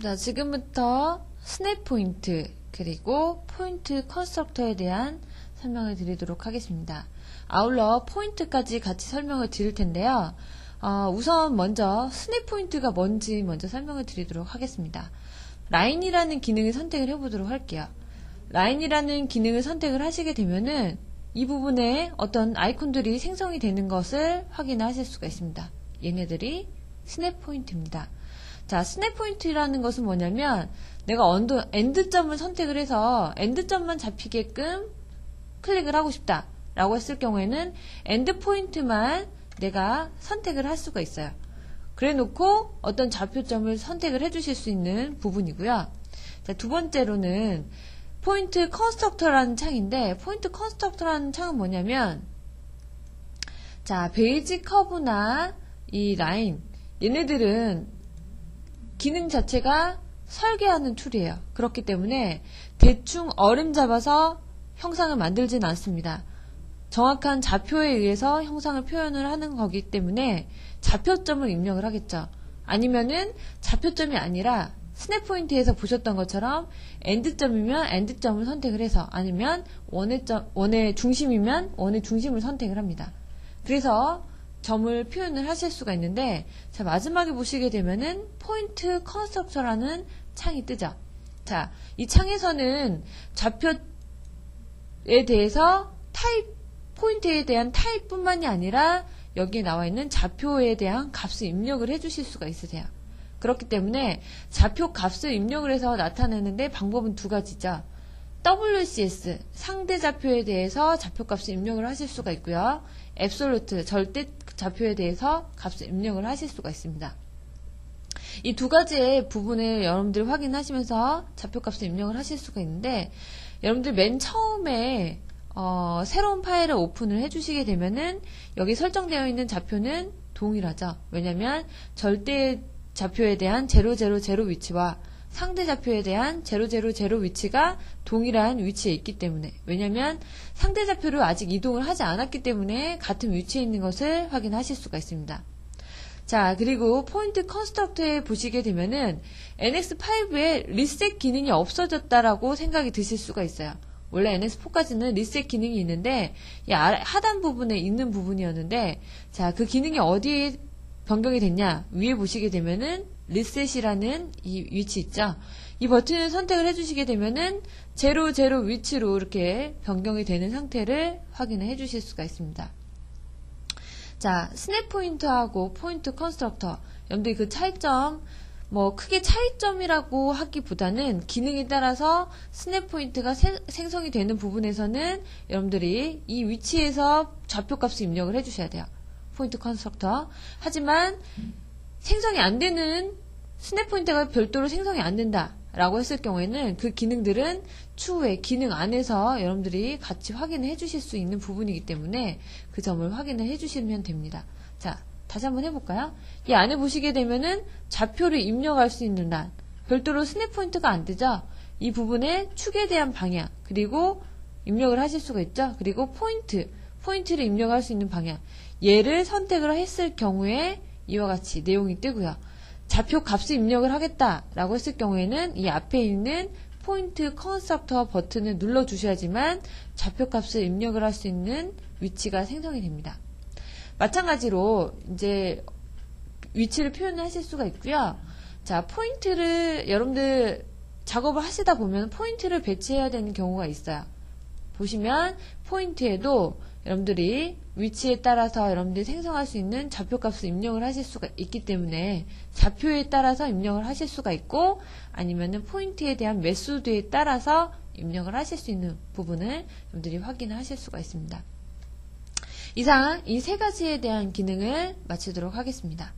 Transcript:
자, 지금부터 스냅 포인트, 그리고 포인트 컨스트럭터에 대한 설명을 드리도록 하겠습니다. 아울러 포인트까지 같이 설명을 드릴 텐데요. 어, 우선 먼저 스냅 포인트가 뭔지 먼저 설명을 드리도록 하겠습니다. 라인이라는 기능을 선택을 해보도록 할게요. 라인이라는 기능을 선택을 하시게 되면은 이 부분에 어떤 아이콘들이 생성이 되는 것을 확인하실 수가 있습니다. 얘네들이 스냅 포인트입니다. 자, 스냅 포인트라는 것은 뭐냐면 내가 언더, 엔드점을 선택을 해서 엔드점만 잡히게끔 클릭을 하고 싶다 라고 했을 경우에는 엔드 포인트만 내가 선택을 할 수가 있어요. 그래 놓고 어떤 좌표점을 선택을 해 주실 수 있는 부분이고요. 자, 두 번째로는 포인트 컨스트럭터라는 창인데 포인트 컨스트럭터라는 창은 뭐냐면 자, 베이지 커브나 이 라인 얘네들은 기능 자체가 설계하는 툴이에요. 그렇기 때문에 대충 어림 잡아서 형상을 만들지는 않습니다. 정확한 좌표에 의해서 형상을 표현을 하는 거기 때문에 좌표점을 입력을 하겠죠. 아니면은 좌표점이 아니라 스냅 포인트에서 보셨던 것처럼 엔드점이면 엔드점을 선택을 해서 아니면 원의 점, 원의 중심이면 원의 중심을 선택을 합니다. 그래서 점을 표현을 하실 수가 있는데 자 마지막에 보시게 되면은 포인트 컨스트럭터라는 창이 뜨죠. 자, 이 창에서는 좌표에 대해서 타입 포인트에 대한 타입뿐만이 아니라 여기에 나와 있는 좌표에 대한 값을 입력을 해 주실 수가 있으세요. 그렇기 때문에 좌표 값을 입력을 해서 나타내는데 방법은 두 가지죠. WCS 상대 좌표에 대해서 좌표 값을 입력을 하실 수가 있고요. 앱솔루트 절대 좌표에 대해서 값을 입력을 하실 수가 있습니다. 이 두 가지의 부분을 여러분들 확인하시면서 좌표 값을 입력을 하실 수가 있는데 여러분들 맨 처음에 어, 새로운 파일을 오픈을 해주시게 되면은 여기 설정되어 있는 좌표는 동일하죠. 왜냐하면 절대 좌표에 대한 000 위치와 상대 좌표에 대한 000 위치가 동일한 위치에 있기 때문에 왜냐하면 상대 좌표를 아직 이동을 하지 않았기 때문에 같은 위치에 있는 것을 확인하실 수가 있습니다. 자, 그리고 포인트 컨스트럭터에 보시게 되면은 NX5에 리셋 기능이 없어졌다라고 생각이 드실 수가 있어요. 원래 NS4까지는 리셋 기능이 있는데 이 하단 부분에 있는 부분이었는데 자 그 기능이 어디에 변경이 됐냐 위에 보시게 되면은 리셋이라는 이 위치 있죠? 이 버튼을 선택을 해주시게 되면은 제로 제로 위치로 이렇게 변경이 되는 상태를 확인을 해주실 수가 있습니다. 자 스냅 포인트하고 포인트 컨스트럭터 여러분들이 그 차이점 뭐 크게 차이점이라고 하기보다는 기능에 따라서 스냅 포인트가 생성이 되는 부분에서는 여러분들이 이 위치에서 좌표값을 입력을 해주셔야 돼요. 포인트 컨스트럭터. 하지만 생성이 안 되는 스냅 포인트가 별도로 생성이 안 된다. 라고 했을 경우에는 그 기능들은 추후에 기능 안에서 여러분들이 같이 확인을 해주실 수 있는 부분이기 때문에 그 점을 확인을 해주시면 됩니다. 자, 다시 한번 해볼까요? 이 안에 보시게 되면은 좌표를 입력할 수 있는 란, 별도로 스냅 포인트가 안 되죠? 이 부분에 축에 대한 방향, 그리고 입력을 하실 수가 있죠? 그리고 포인트, 포인트를 입력할 수 있는 방향. 얘를 선택을 했을 경우에 이와 같이 내용이 뜨고요. 좌표 값을 입력을 하겠다라고 했을 경우에는 이 앞에 있는 포인트 컨스트럭터 버튼을 눌러 주셔야지만 좌표 값을 입력을 할 수 있는 위치가 생성이 됩니다. 마찬가지로 이제 위치를 표현하실 수가 있고요. 자, 포인트를 여러분들 작업을 하시다 보면 포인트를 배치해야 되는 경우가 있어요. 보시면 포인트에도 여러분들이 위치에 따라서 여러분들이 생성할 수 있는 좌표값을 입력을 하실 수가 있기 때문에 좌표에 따라서 입력을 하실 수가 있고 아니면은 포인트에 대한 매수도에 따라서 입력을 하실 수 있는 부분을 여러분들이 확인하실 수가 있습니다. 이상 이 세 가지에 대한 기능을 마치도록 하겠습니다.